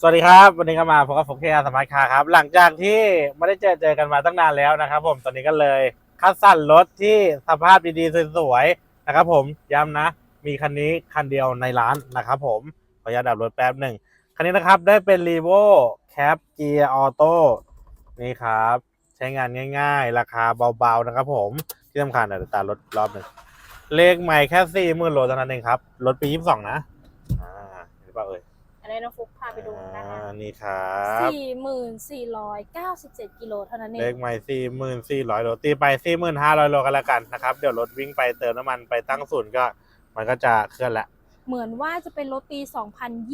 สวัสดีครับวันนี้ก็มาพบกับผมเคอาสมาร์ทคาร์ครับ หลังจากที่ไม่ได้เจอเจอกันมาตั้งนานแล้วนะครับ ผมตอนนี้ก็เลยคัดสรรรถที่สภาพดีๆสวยๆนะครับ ผมย้ำนะ มีคันนี้คันเดียวในร้านนะครับผมขออนุญาตดับรถแป๊บหนึ่งคันนี้นะครับได้เป็น r e v o Cap Gear Auto นี่ครับ ใช้งานง่ายๆ ราคาเบาๆนะครับ ผมที่สำคัญเดี๋ยวตารถรอบหนึ่งเลขใหม่แค่สี่หมื่นโลเท่านั้นเองครับรถปียี่สิบสองนะอ่าเห็นป่ะเอ่ย นนี้น้องฟุกพาไปดูนะคะอ่านี่ครับสี่หมื่นสี่ร้อยเก้าสิบเจ็ดกิโลเท่านั้นเอเลงขใหม่สี่หมื่นสี่ร้อยโลตีไปสี่หมื่นห้าร้อยโลกันแล้วกันนะครับ เดี๋ยวรถวิ่งไปเติมน้ำมันไปตั้งศูนย์ก็ มันก็จะเคลื่อนละเหมือนว่าจะเป็นรถปี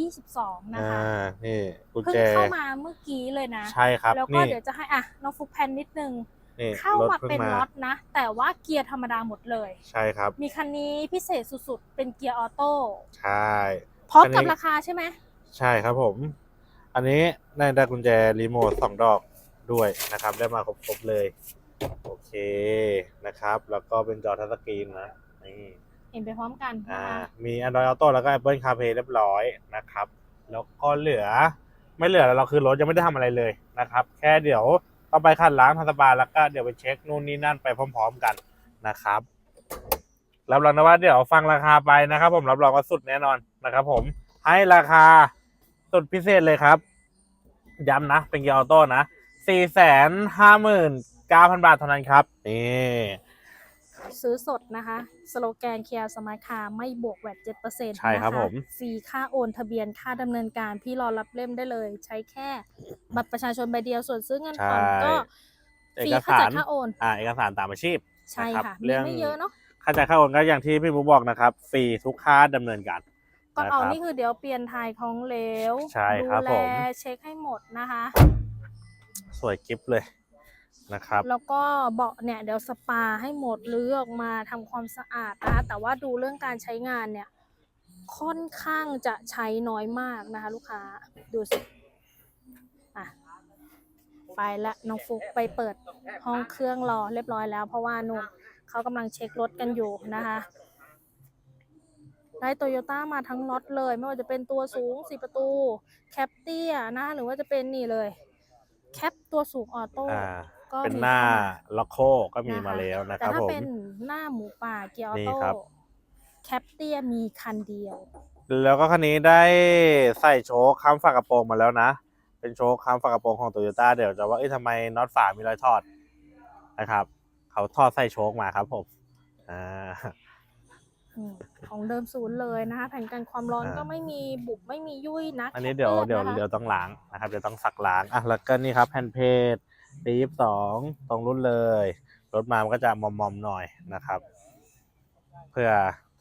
2022 นะคะอ่านี่กุญเพิ่งแจเข้ามาเมื่อกี้เลยนะ ใช่ครับแล้วก็นี่เดี๋ยวจะให้อะน้องฟุกแพนนิดนึง นี่เข้ารถมาเพิ่งเป็นมาน็อตนะ แต่ว่าเกียร์ธรรมดาหมดเลย ใช่ครับ มีคันนี้พิเศษสุดๆ เป็นเกียร์ออโต้ใช่ พร้อมคันนี้กับราคาใช่ไหม ใช่ครับผม อันนี้ได้ได้กุญแจรีโมทสองดอกด้วยนะครับ ได้มาครบๆเลย โอเคนะครับ แล้วก็เป็นจอทัชสกรีนนะนี่เห็นไปพร้อมกันอ่านะคะมี Android Auto แล้วก็ Apple CarPlay เรียบร้อยนะครับ แล้วก็เหลือไม่เหลือแล้วเราคือรถยังไม่ได้ทำอะไรเลยนะครับ แค่เดี๋ยวต้องไปขัดล้างทำสปาแล้วก็เดี๋ยวไปเช็คนู่นนี่นั่นไปพร้อม ๆกันนะครับรับรองนะว่าเดี๋ยวฟังราคาไปนะครับ ผมรับรองว่าสุดแน่นอนนะครับ ผมให้ราคา สุดพิเศษเลยครับ ย้ำนะ เป็นเกียร์ออโต้นะสี่แสนห้าหมื่นเก้าพันบาทเท่านั้นครับ นี่ซื้อสดนะคะ สโลแกนเคียร์สมาร์ทคาร์ไม่บวกแวดเจ็ดเปอร์เซ็นต์ใช่ครับผมฟรีค่าโอนทะเบียนค่าดำเนินการ พี่รอรับเล่มได้เลย ใช้แค่บัตรประชาชนใบเดียวส่วนซื้อเงินผ่อนใช่ก็ฟเอรีกค่าสาจัดรค่าโอนอ่าเอกสารตามอาชีพใช่นรับค่ะมีเรื่องไม่เยอะเนาะค่าจ่ายค่าโอนก็อย่างที่พี่บุ๊กบอกนะครับฟรีทุกค่าดำเนินการ ก่อนนะออกครับนี่คือเดี๋ยวเปลี่ยนถ่ายของเหลวใช่ครับดูแลผม เช็คให้หมดนะคะ สวยกิฟเลยนะครับ แล้วก็เบาะเนี่ยเดี๋ยวสปาให้หมดรื้อออกมาทำความสะอาดนะคะแต่ว่าดูเรื่องการใช้งานเนี่ย ค่อนข้างจะใช้น้อยมากนะคะ ลูกค้าดูสิอะไปละน้องฟุกไปเปิดห้องเครื่องรอเรียบร้อยแล้ว เพราะว่านุ่นเขากำลังเช็ครถกันอยู่นะคะ ได้โตโยต้ามาทั้งน็อตเลย ไม่ว่าจะเป็นตัวสูงสี่ประตู แคปเตียนะหรือว่าจะเป็นนี่เลย แคปตัวสูงออโต้อ่าก็เป็นมีหน้าเข้าล็อกโคก็มีมาแล้วนะคแต่รับถ้าผม เป็นหน้าหมูป่าเกียร์ออนี่โต้ครับ แคปเตียมีคันเดียว แล้วก็คันนี้ได้ใส่โชคค้ำฝากระโปรงมาแล้วนะ เป็นโชคค้ำฝากระโปรงของโตโยต้าเดี๋ยวจะว่าเอ้ยทำไมน็อตฝามีรอยทอดนะครับ เขาทอดใส่โชคมาครับผมอ่า อืมของเดิมศูนย์เลยนะคะแผ่นกันความร้อนอ่าก็ไม่มีบุบไม่มียุ่ยนะอันนี้เดี๋ยวแคปเดี๋ยวนะคะเดี๋ยวต้องล้างนะครับเดี๋ยวต้องสักล้างอะแล้วก็นี่ครับแผ่นเพจปียี่สองตรงรุ่นเลยรถมามันก็จะมอมๆหน่อยนะครับ เพื่อ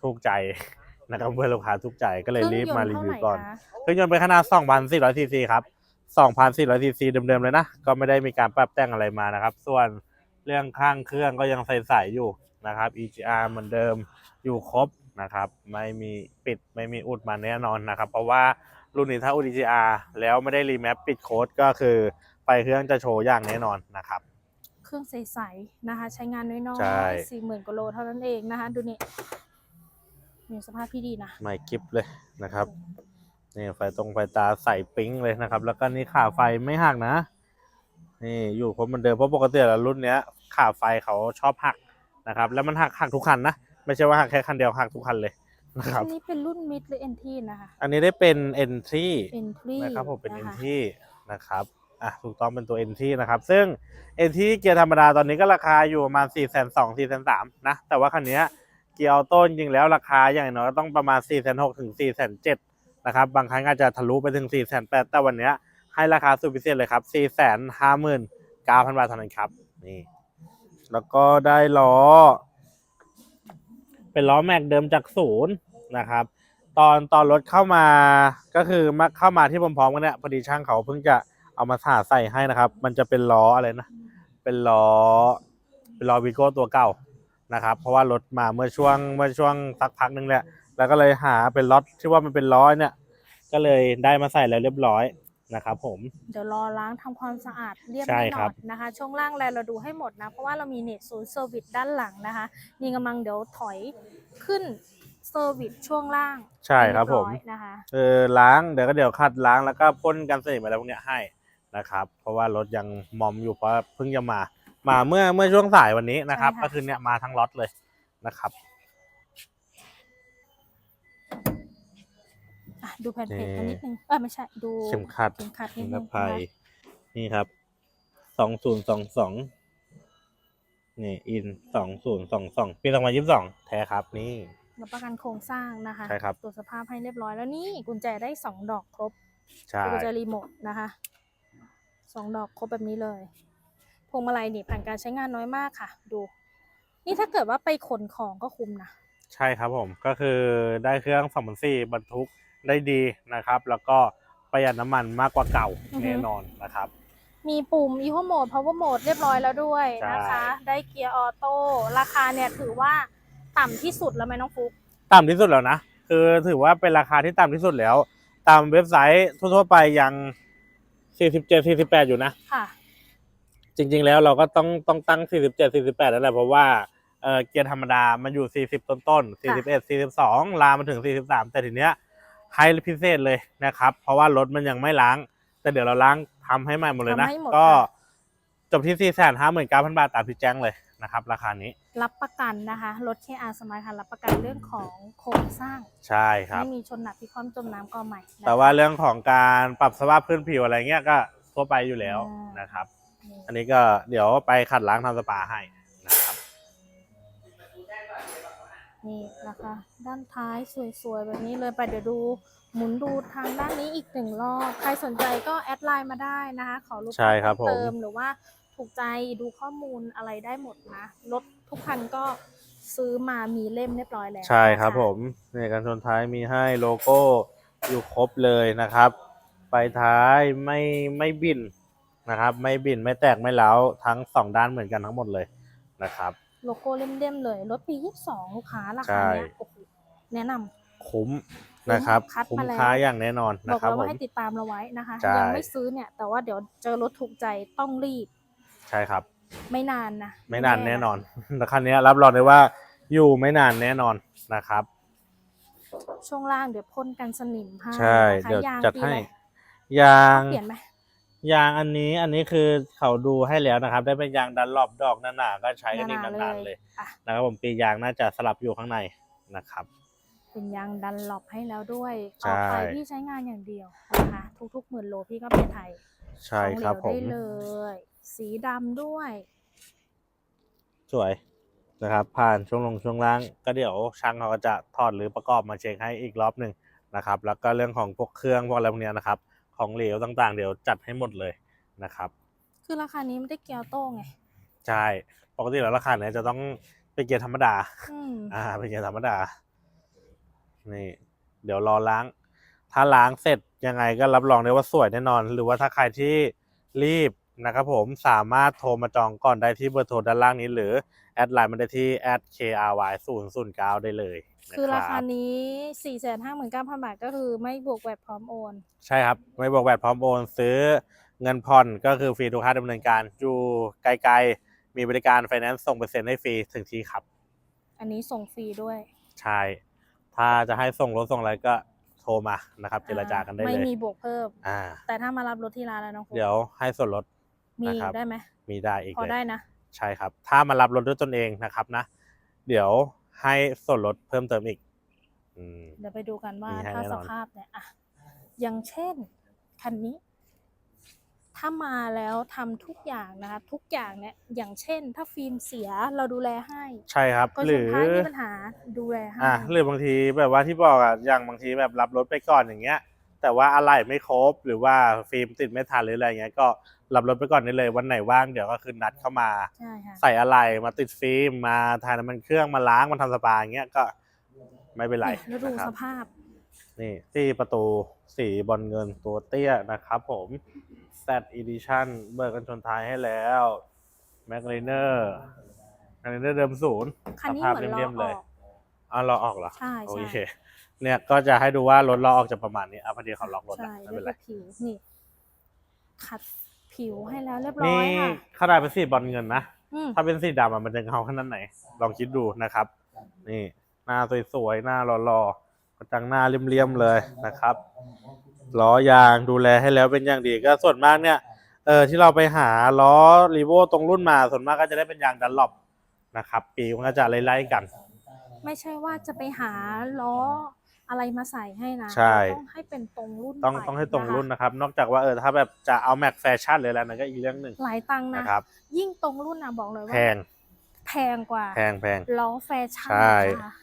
ถูกใจนะครับเพื่อลูกค้าถูกใจก็เลยรีบมารีวิวก่อนเครื่องยนต์เป็นขนาด2,400ซีซีครับ2,400ซีซีเดิมๆเลยนะ ก็ไม่ได้มีการปรับแต่งอะไรมานะครับ ส่วนเรื่องข้างเครื่องก็ยังใสๆอยู่นะครับ EGR เหมือนเดิม อยู่ครบนะครับ ไม่มีปิดไม่มีอุดมาแน่นอนนะครับ เพราะว่ารุ่นนี้ถ้าอุด EGR แล้วไม่ได้รีแมปปิดโค้ดก็คือไฟเครื่องจะโชว์อย่างแน่นอนนะครับ เครื่องใสๆนะคะ ใช้งานน้อยใช่ ๆสี่หมื่นกว่าโลเท่านั้นเองนะคะ ดูนี่มีสภาพที่ดีนะ ไม่กิฟเลยนะครับนี่ไฟตรงไฟตาใส่ปิ๊งเลยนะครับ แล้วก็นี่ขาไฟไม่หักนะ นี่อยู่ครบเหมือนเดิมเพราะปกติแล้วรุ่นเนี้ยขาไฟเขาชอบหักนะครับ แล้วมันหักหักทุกคันนะ ไม่ใช่ว่าหักแค่คันเดียวหักทุกคันเลยนะครับอันนี้เป็นรุ่นมิดหรือเอ็นทีนะคะ อันนี้ได้เป็น entry เอ็นทรีนะครับผมเป็นนะคะ entry นะครับอะถูกต้องเป็นตัว entry นะครับ ซึ่ง entry เกียร์ธรรมดาตอนนี้ก็ราคาอยู่ประมาณ 4 2 0 0 0 4 3 0 0นะ แต่ว่าคันเนี้ยเกียร์ออโต้จริงๆแล้วราคาอย่างน้อยก็ต้องประมาณ 4 6 0 0 0ถึง4 7 0 0 0นะครับ บางครั้งอาจจะทะลุไปถึง 4 8 0 0 0แต่วันเนี้ยให้ราคาสุดพิเศษเลยครับ 4 5 9 0 0 0 บาทเท่านั้นครับ นี่ แล้วก็ได้ล้อ เป็นล้อแม็กเดิมจากศูนย์นะครับ ตอนตอนรถเข้ามาก็คือมาเข้ามาที่ผมพร้อมกันเนี่ยพอดีช่างเขาเพิ่งจะเอามาสาใส่ให้นะครับ มันจะเป็นล้ออะไรนะ เป็นล้อเป็นล้อวีโก้ตัวเก่านะครับ เพราะว่ารถมาเมื่อช่วงเมื่อช่วงสักพักนึงแหละแล้วก็เลยหาเป็นล็อตที่ว่ามันเป็นล้อเนี่ย ก็เลยได้มาใส่แล้วเรียบร้อย นะครับผม เดี๋ยวรอล้างทำความสะอาดเรียบใช่แน่นครัอบนนะคะ ช่วงล่างแลเราดูให้หมดนะ เพราะว่าเรามีเน็ตศูนย์เซอร์วิสด้านหลังนะคะนี่กำลังเดี๋ยวถอยขึ้นเซอร์วิสช่วงล่างใช่ครับผมเยอยนะคะเออล้างเดี๋ยวก็เดี๋ยวขัดล้างแล้วก็พ่นกันสนิมอะไรพวกเนี้ยให้นะครับ เพราะว่ารถยังมอมอยู่เพราะเพิ่งจะมา มาเมื่อเมื่อช่วงสายวันนี้นะครับ ก็คือเนี่ยมาทั้งล็อตเลยนะครับ อะดูแผ่นเพจนี่กันนิดนึงเออไม่ใช่ดูเข็มขัดเข็มขัดนินิดรนึงภัยนะคะนี่ครับสองศูนย์สองสองนี่อินสองศูนย์สองสองปีสองพันยี่สิบสองแท้ครับนี่รับประกันโครงสร้างนะคะใช่ครับตรวจสภาพให้เรียบร้อยแล้วนี่กุญแจได้สองดอกครบใช่กุญแจรีโมทนะคะสองดอกครบแบบนี้เลยพวงมาลัยนี่ผ่านการใช้งานน้อยมากค่ะ ดู นี่ถ้าเกิดว่าไปขนของก็คุ้มนะใช่ครับผมก็คือได้เครื่องสองพันสี่บรรทุก ได้ดีนะครับ แล้วก็ประหยัดน้ำมันมากกว่าเก่าแน่นอนนะครับ มีปุ่ม Eco Mode Power Mode เรียบร้อยแล้วด้วยนะคะใช่ได้เกียร์ออโต้ราคาเนี่ยถือว่าต่ำที่สุดแล้วไหมน้องฟุก ต่ำที่สุดแล้วนะ คือถือว่าเป็นราคาที่ต่ำที่สุดแล้ว ตามเว็บไซต์ทั่วๆไปยัง 47 48 อยู่นะ ค่ะ จริงๆแล้วเราก็ต้องต้องตั้ง 47 48นั่นแหละเพราะว่าเออเกียร์ธรรมดามันอยู่ 40 ต้นต้นๆค่ะ41 42 ลามมาถึง 43 แต่ทีเนี้ย ให้พิเศษเลยนะครับ เพราะว่ารถมันยังไม่ล้าง แต่เดี๋ยวเราล้างทำให้ใหม่หมดเลยนะ ทำให้หมดก็ค่ะ จบที่459,000บาทตามที่แจ้งเลยนะครับ ราคานี้รับประกันนะคะ รถ KR Smart ค่ะรับประกันเรื่องของโครงสร้าง ใช่ครับ ไม่มีชนหนักพิความจมน้ำก็ใหม่นะคะ แต่ว่าเรื่องของการปรับสภาพพื้นผิวอะไรเงี้ยก็ทั่วไปอยู่แล้วอ่าน นะครับนี่อันนี้ก็เดี๋ยวไปขัดล้างทำสปาให้ นะครับนี่นะคะ ด้านท้ายสวยๆ แบบนี้เลยไปเดี๋ยวดูหมุนดูทางด้านนี้อีกหนึ่งรอบใครสนใจก็แอดไลน์มาได้นะคะ ขอรูปใช่ครับผม เติมหรือว่าถูกใจดูข้อมูลอะไรได้หมดนะรถทุกคันก็ซื้อมามีเล่มเรียบร้อยแล้วใช่ครับนะะผมเนี่ยกันชนท้ายมีให้โลโก้อยู่ครบเลยนะครับไฟท้ายไม่ไม่บินนะครับ ไม่บินไม่แตกไม่เล้าวทั้งสองด้านเหมือนกันทั้งหมดเลยนะครับ โลโก้เล่มๆเลย รถปี22ลูกค้าราใช่คาเนี้ยโอ้โหแนะนำคุ้มนะครับคัดคุ้มมาแล้วค่าอย่างแน่นอนบนะอกครับแล้วผว่ามให้ติดตามเราไว้นะคะ ใช่ ยังไม่ซื้อเนี่ย แต่ว่าเดี๋ยวเจอรถถูกใจต้องรีบใช่ครับ ไม่นานนะไม่นานแน่นอน แต่คันนี้รับรองได้ว่าอยู่ไม่นานแน่นอนนะครับ ช่วงล่างเดี๋ยวพ่นกันสนิมให้ใช่ นะคะเดี๋ยวางจัดปีให้อะไรยางเปลี่ยนไหม ยางอันนี้อันนี้คือเขาดูให้แล้วนะครับ ได้เป็นยางดันรอบดอกหนาๆก็ใช้กันอีกหนานๆเลยอะนะครับผมปียางน่าจะสลับอยู่ข้างในนะครับ เป็นยางดันหลบให้แล้วด้วยใช่ ต่อไปพี่ใช้งานอย่างเดียวนะคะทุกๆหมื่นโลพี่ก็เป็นไทยใช่ครับผของม เหลวได้เลย สีดำด้วย สวยนะครับ ผ่านช่วงลงช่วงล่าง ก็เดี๋ยวช่างเขาก็จะถอดหรือประกอบมาเช็คให้อีกรอบหนึ่งนะครับ แล้วก็เรื่องของพวกเครื่องพวกอะไรพวกเนี้ยนะครับ ของเหลวต่างๆ เดี๋ยวจัดให้หมดเลยนะครับ คือราคานี้ไม่ได้เกียร์โต้ไง ใช่ปกติแล้วราคาเนี้ยจะต้องเป็นเกียร์ธรรมดาอืมอ่า เป็นเกียร์ธรรมดา นี่ เดี๋ยวรอล้าง ถ้าล้างเสร็จยังไงก็รับรองได้ว่าสวยแน่นอน หรือว่าถ้าใครที่รีบ นะครับผมสามารถโทรมาจองก่อนได้ที่เบอร์โทรด้านล่างนี้หรือ แอดไลน์มาได้ที่ @kry 0 0 9ได้เลยนะคือราคาบนี้สี่แสนห้าหมื่นเก้าพันบาทก็คือไม่บวกแวดพร้อมโอน ใช่ครับ ไม่บอกแวดพร้อมโอน ซื้อเงินผ่อนก็คือฟรีทุกค่าดำเนินการอยู่ไกลๆ มีบริการไฟแนนซ์ส่งเปอร์เซ็นต์ให้ฟรีถึงที่ครับ อันนี้ส่งฟรีด้วย ใช่ ถ้าจะให้ส่งรถส่งอะไรก็โทรมานะครับเจรจากันได้ไม่เลยมีบวกเพิ่ม อ่า แต่ถ้ามารับรถที่ร้านแล้วน้องฟุ๊กเดี๋ยวให้ส่วนลด มีนะครับได้ไหมมีได้อีกพอเลยได้นะ ใช่ครับ ถ้ามารับรถด้วยตนเองนะครับนะ เดี๋ยวให้ส่วนลดเพิ่มเติมอีกอืม เดี๋ยวไปดูกันว่ามีให้ถ้าแน่สนอน ภาพเนี่ยอะอย่างเช่นคันนี้ ถ้ามาแล้วทำทุกอย่างนะคะ ทุกอย่างเนี่ยอย่างเช่น ถ้าฟิล์มเสียเราดูแลให้ ใช่ครับ ก็หชรืนอท้ายมีปัญหาดูแลให้อะหรือบางทีแบบว่าที่บอกอะอย่างบางทีแบบรับรถไปก่อนอย่างเงี้ย แต่ว่าอะไหล่ไม่ครบหรือว่าฟิล์มติดไม่ทันหรืออะไรเงี้ยก็ รับรถไปก่อนได้เลย วันไหนว่างเดี๋ยวก็คือนัดเข้ามา ใช่ค่ะ ใส่อะไหล่มาติดฟิล์มมาถ่ายน้ำมันเครื่องมาล้างมาทำสปาอย่างเงี้ยก็ไม่เป็นไรเนี่ยแล้วดูนะครัสบ ภาพ นี่ที่ประตูสีบอลเงินตัวเตี้ยนะครับผม Z Edition เบิกกันชนท้ายให้แล้ว m a c l a n e r m a c l a n e r เดิมศูนย์คันนี้สภาพเหมือนเลี่ยมๆล้อเลยออกอ๋อเราออกเหรอใช่โอใช่ เคเนี่ยก็จะให้ดูว่ารถเราออกจะประมาณนี้อะพอดีเขาล็อกรถใช่นะไม่แล้เป็วนไร ก็ผิวนี่ขัด ผิวให้แล้วเรียบร้อนี่ยค่ะเขาได้เป็นสีบอลเงินนะ อืมถ้าเป็นสีดำอะมันจะเงาขนาดไหน ลองคิดดูนะครับ นี่หน้าสวยๆ หน้าหล่อๆกระจังหน้าเลี่ยมๆเลยนะครับล้อยางดูแลให้แล้วเป็นอย่างดีก็ส่วนมากเนี่ยเออที่เราไปหาล้อรีโวตรงรุ่นมาส่วนมากก็จะได้เป็นยางดันหลบนะครับ ปีมันก็จะไล่ๆกัน ไม่ใช่ว่าจะไปหาล้อ อะไรมาใส่ให้นะใช่ ต้องให้เป็นตรงรุ่นต้องไปต้องให้ตรงรุ่นนะคะนะครับ นอกจากว่าเออถ้าแบบจะเอาแม็กแฟชั่นเลยแล้วนั่นก็อีกเรื่องหนึ่งหลายตังค์นะนะครับ ยิ่งตรงรุ่นนะบอกเลยแพว่างแพงกว่าแพงแพง ล้อแฟชั่นใช่ นะคะ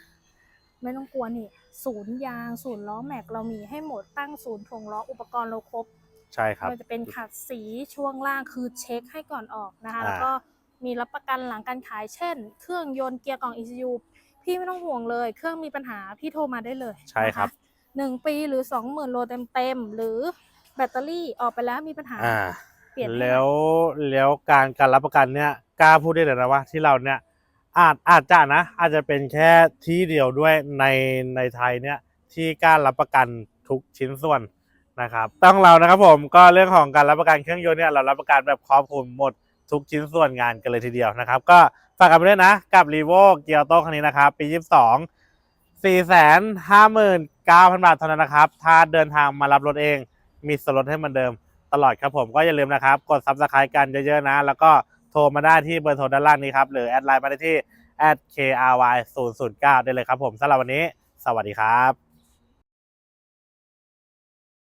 ไม่ต้องกลัวนี่ศูนย์ยางศูนย์ล้อแม็กเรามีให้หมดตั้งศูนย์ถ่วงล้ออุปกรณ์เราครบ ใช่ครับ ไม่ว่าจะเป็นขัดสีช่วงล่างคือเช็คให้ก่อนออกนะคะ อ่า แล้วก็มีรับประกันหลังการขายเช่น เครื่องยนต์เกียร์กล่อง ECU พี่ไม่ต้องห่วงเลย เครื่องมีปัญหาพี่โทรมาได้เลยใช่ครับ นะะหนึ่งปีหรือสองหมื่นโลเต็มๆหรือแบตเตอรี่ออกไปแล้วมีปัญหาอ่า เปลี่ยนให้แล้วแล้วการการรับประกันเนี่ยกล้าพูดได้เลยนะว่าที่เราเนี่ยอาจอาจจะนะ อาจจะเป็นแค่ที่เดียวด้วยในในไทยเนี่ยที่กล้ารับประกันทุกชิ้นส่วนนะครับต้องเรานะครับผมก็เรื่องของการรับประกันเครื่องยนต์เนี่ยเรารับประกันแบบครอบคลุมหมดทุกชิ้นส่วนงานกันเลยทีเดียวนะครับ ก็ ฝากกันไปด้วยนะ กับ r ีโวเกียร์โต้คันนี้นะครับ ปี 22 4 5 9 0 0 0 บาทเท่านั้นนะครับ ถ้าเดินทางมารับรถเอง มีส่วนลดให้เหมือนเดิมตลอดครับผมก็อย่าลืมนะครับ กด subscribe กันเยอะๆนะ แล้วก็โทรมาได้ที่เบอร์โทรด้านล่างนี้ครับ หรือแอดไลน์มาได้ที่ @kry009 ได้เลยครับผมสำหรับวันนี้ สวัสดีครับ